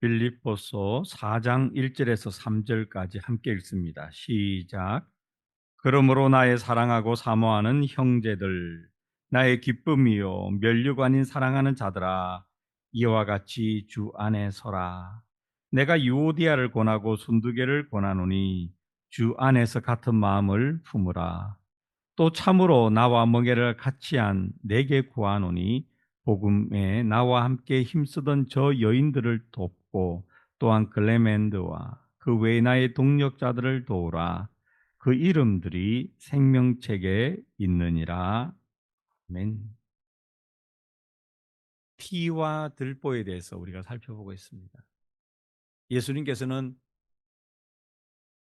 빌립보서 4장 1절에서 3절까지 함께 읽습니다. 시작. 그러므로 나의 사랑하고 사모하는 형제들, 나의 기쁨이요 면류관인 사랑하는 자들아, 이와 같이 주 안에 서라. 내가 유오디아를 권하고 순두개를 권하노니 주 안에서 같은 마음을 품으라. 또 참으로 나와 멍에를 같이 한 내게 구하노니 복음에 나와 함께 힘쓰던 저 여인들을 돕 고 또한 글레멘드와 그 외 나의 동력자들을 도우라. 그 이름들이 생명책에 있느니라. 아멘. 티와 들보에 대해서 우리가 살펴보고 있습니다. 예수님께서는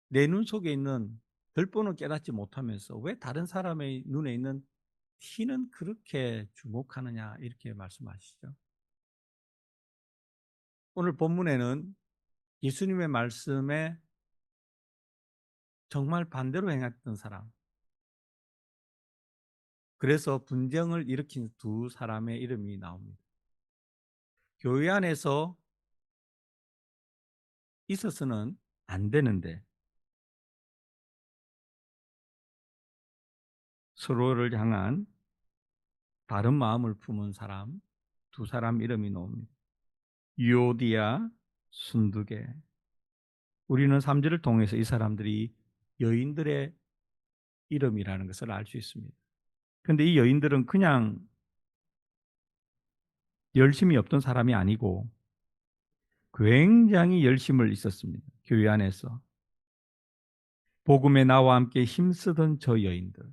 내 눈 속에 있는 들보는 깨닫지 못하면서 왜 다른 사람의 눈에 있는 티는 그렇게 주목하느냐 이렇게 말씀하시죠. 오늘 본문에는 예수님의 말씀에 정말 반대로 행했던 사람, 그래서 분쟁을 일으킨 두 사람의 이름이 나옵니다. 교회 안에서 있어서는 안 되는데 서로를 향한 다른 마음을 품은 사람 두 사람 이름이 나옵니다. 유오디아, 순두개. 우리는 3절을 통해서 이 사람들이 여인들의 이름이라는 것을 알 수 있습니다. 근데 이 여인들은 그냥 열심이 없던 사람이 아니고 굉장히 열심을 있었습니다. 교회 안에서. 복음에 나와 함께 힘쓰던 저 여인들.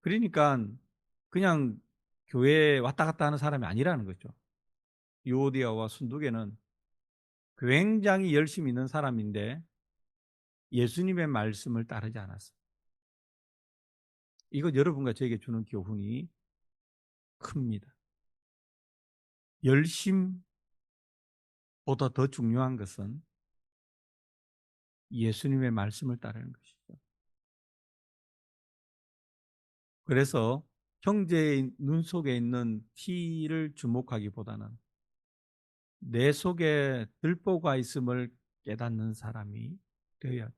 그러니까 그냥 교회에 왔다 갔다 하는 사람이 아니라는 거죠. 유오디아와 순두개는 굉장히 열심히 있는 사람인데 예수님의 말씀을 따르지 않았어요. 이것 여러분과 저에게 주는 교훈이 큽니다. 열심보다 더 중요한 것은 예수님의 말씀을 따르는 것이죠. 그래서 형제의 눈 속에 있는 티를 주목하기보다는 내 속에 들보가 있음을 깨닫는 사람이 되어야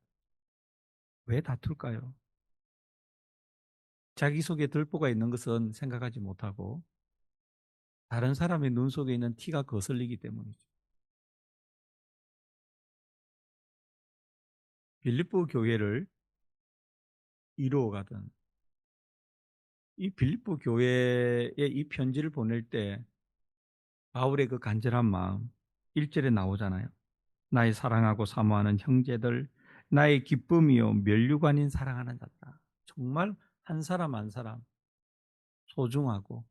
왜 다툴까요? 자기 속에 들보가 있는 것은 생각하지 못하고 다른 사람의 눈 속에 있는 티가 거슬리기 때문이죠. 빌립보 교회를 이루어가던 이 빌립보 교회에 이 편지를 보낼 때 바울의 그 간절한 마음 1절에 나오잖아요. 나의 사랑하고 사모하는 형제들 나의 기쁨이요 멸류관인 사랑하는 자다. 정말 한 사람 한 사람 소중하고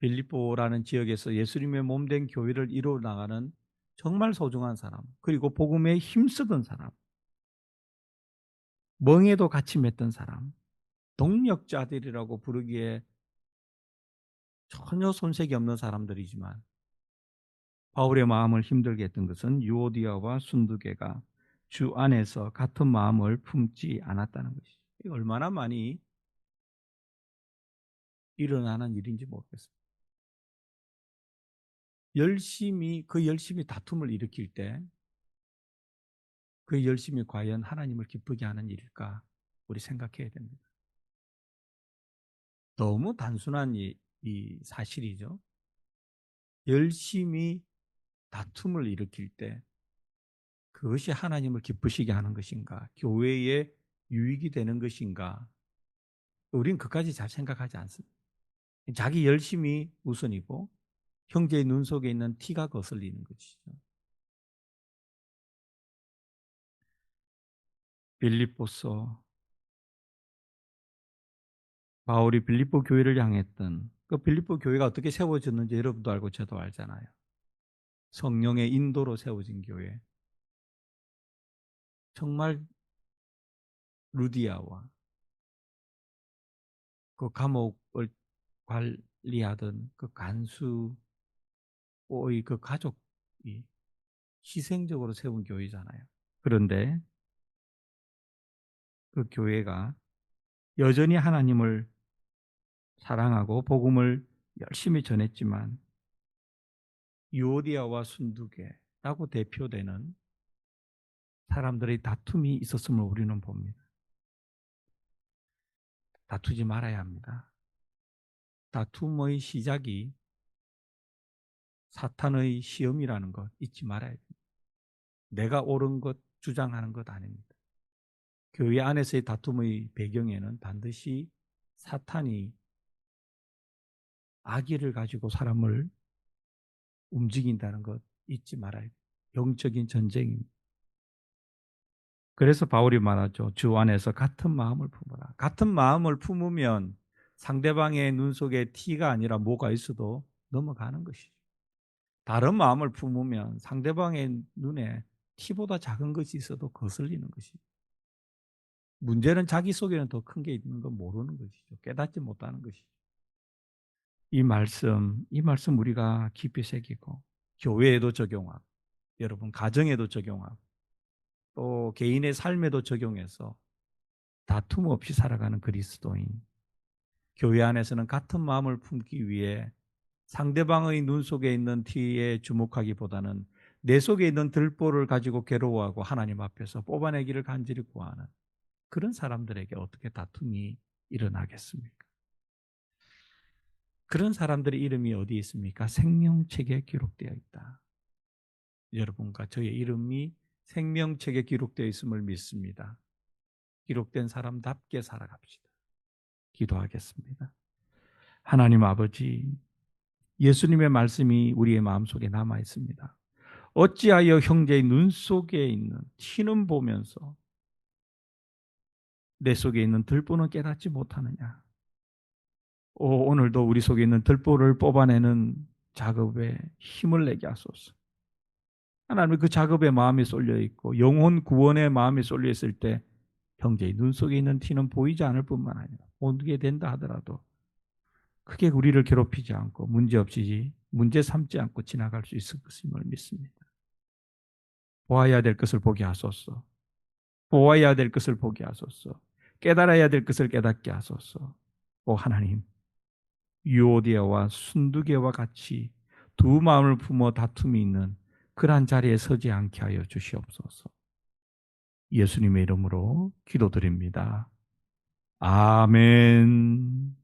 빌립보라는 지역에서 예수님의 몸 된 교회를 이루어 나가는 정말 소중한 사람 그리고 복음에 힘쓰던 사람 멍에도 같이 맺던 사람 동력자들이라고 부르기에 전혀 손색이 없는 사람들이지만 바울의 마음을 힘들게 했던 것은 유오디아와 순두개가 주 안에서 같은 마음을 품지 않았다는 것이죠. 얼마나 많이 일어나는 일인지 모르겠습니다. 열심히 그 열심히 다툼을 일으킬 때 그 열심이 과연 하나님을 기쁘게 하는 일일까 우리 생각해야 됩니다. 너무 단순한 이, 이 사실이죠. 열심히 다툼을 일으킬 때 그것이 하나님을 기쁘시게 하는 것인가, 교회에 유익이 되는 것인가, 우린 그까지 잘 생각하지 않습니다. 자기 열심이 우선이고 형제의 눈 속에 있는 티가 거슬리는 것이죠. 빌립보서 바울이 빌립보 교회를 향했던 그 빌립보 교회가 어떻게 세워졌는지 여러분도 알고 저도 알잖아요. 성령의 인도로 세워진 교회. 정말 루디아와 그 감옥을 관리하던 그 간수의 그 가족이 희생적으로 세운 교회잖아요. 그런데 그 교회가 여전히 하나님을 사랑하고 복음을 열심히 전했지만 유오디아와 순두개 라고 대표되는 사람들의 다툼이 있었음을 우리는 봅니다. 다투지 말아야 합니다. 다툼의 시작이 사탄의 시험이라는 것 잊지 말아야 됩니다. 내가 옳은 것 주장하는 것 아닙니다. 교회 안에서의 다툼의 배경에는 반드시 사탄이 악의를 가지고 사람을 움직인다는 것 잊지 말아야 돼요. 영적인 전쟁입니다. 그래서 바울이 말하죠. 주 안에서 같은 마음을 품어라. 같은 마음을 품으면 상대방의 눈 속에 티가 아니라 뭐가 있어도 넘어가는 것이죠. 다른 마음을 품으면 상대방의 눈에 티보다 작은 것이 있어도 거슬리는 것이죠. 문제는 자기 속에는 더 큰 게 있는 건 모르는 것이죠. 깨닫지 못하는 것이죠. 이 말씀, 이 말씀 우리가 깊이 새기고 교회에도 적용하고 여러분 가정에도 적용하고 또 개인의 삶에도 적용해서 다툼 없이 살아가는 그리스도인 교회 안에서는 같은 마음을 품기 위해 상대방의 눈 속에 있는 티에 주목하기보다는 내 속에 있는 들보를 가지고 괴로워하고 하나님 앞에서 뽑아내기를 간절히 구하는 그런 사람들에게 어떻게 다툼이 일어나겠습니까? 그런 사람들의 이름이 어디 있습니까? 생명책에 기록되어 있다. 여러분과 저의 이름이 생명책에 기록되어 있음을 믿습니다. 기록된 사람답게 살아갑시다. 기도하겠습니다. 하나님 아버지, 예수님의 말씀이 우리의 마음속에 남아 있습니다. 어찌하여 형제의 눈 속에 있는 티는 보면서 내 속에 있는 들보는 깨닫지 못하느냐? 오, 오늘도 우리 속에 있는 들보를 뽑아내는 작업에 힘을 내게 하소서. 하나님 그 작업에 마음이 쏠려 있고 영혼 구원의 마음이 쏠려 있을 때 형제의 눈 속에 있는 티는 보이지 않을 뿐만 아니라 보게 된다 하더라도 크게 우리를 괴롭히지 않고 문제 없이 문제 삼지 않고 지나갈 수 있을 것임을 믿습니다. 보아야 될 것을 보게 하소서. 보아야 될 것을 보게 하소서. 깨달아야 될 것을 깨닫게 하소서. 오 하나님, 유오디아와 순두개와 같이 두 마음을 품어 다툼이 있는 그러한 자리에 서지 않게 하여 주시옵소서. 예수님의 이름으로 기도드립니다. 아멘.